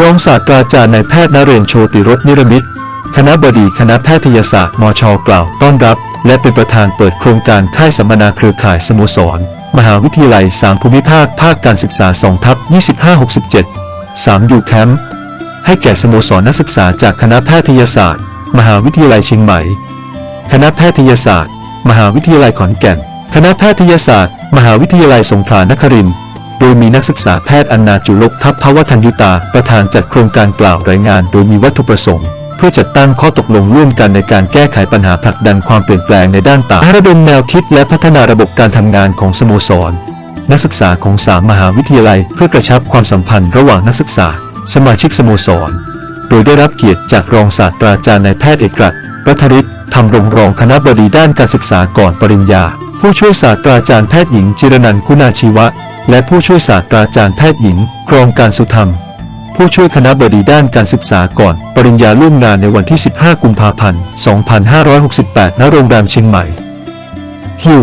รองศาสตราจารย์นายแพทย์นเรนโชติรสนิรมิตรคณะบดีคณะแพทยศาสตร์มชกล่าวต้อนรับ และเป็นประธานเปิดโครงการค่ายสัมมนาเครือข่ายสโมสร มหาวิทยาลัย 3 ภูมิภาค ภาคการศึกษา2ทับ2567 3ยูแคมป์ให้แก่สโมสรนักศึกษาจากคณะแพทยศาสตร์ มหาวิทยาลัยเชียงใหม่ คณะแพทยศาสตร์ มหาวิทยาลัยขอนแก่น คณะแพทยศาสตร์ มหาวิทยาลัยสงขลานครินทร์ โดยมีนักศึกษาแพทย์อันนาจุลกทัพภวทัญยุตา ประธานจัดโครงการกล่าวรายงาน โดยมีวัตถุประสงค์เพื่อจัดตั้งข้อตกลงร่วมกันในการแก้ไขปัญหาผลักดันความเปลี่ยนแปลงในด้านต่างระดมแนวคิดและพัฒนาระบบการทำงานของสโมสร นักศึกษาของสามมหาวิทยาลัย เพื่อกระชับความสัมพันธ์ระหว่างนักศึกษา สมาชิกสโมสร โดยได้รับเกียรติจากรองศาสตราจารย์นายแพทย์เอกรัตน์รัฐฤทธิ์ทำรงรองคณะบดีด้านการศึกษาก่อนปริญญา ผู้ช่วยศาสตราจารย์แพทย์หญิงจิรนันคุณาชีวะ และผู้ช่วยศาสตราจารย์แพทย์หญิงครองการสุธรรม ผู้ช่วยคณะบดีด้านการศึกษาก่อน ปริญญาล่วงงานในวันที่ 15 กุมภาพันธ์ 2568 ณ โรงแรมเชียงใหม่ฮิว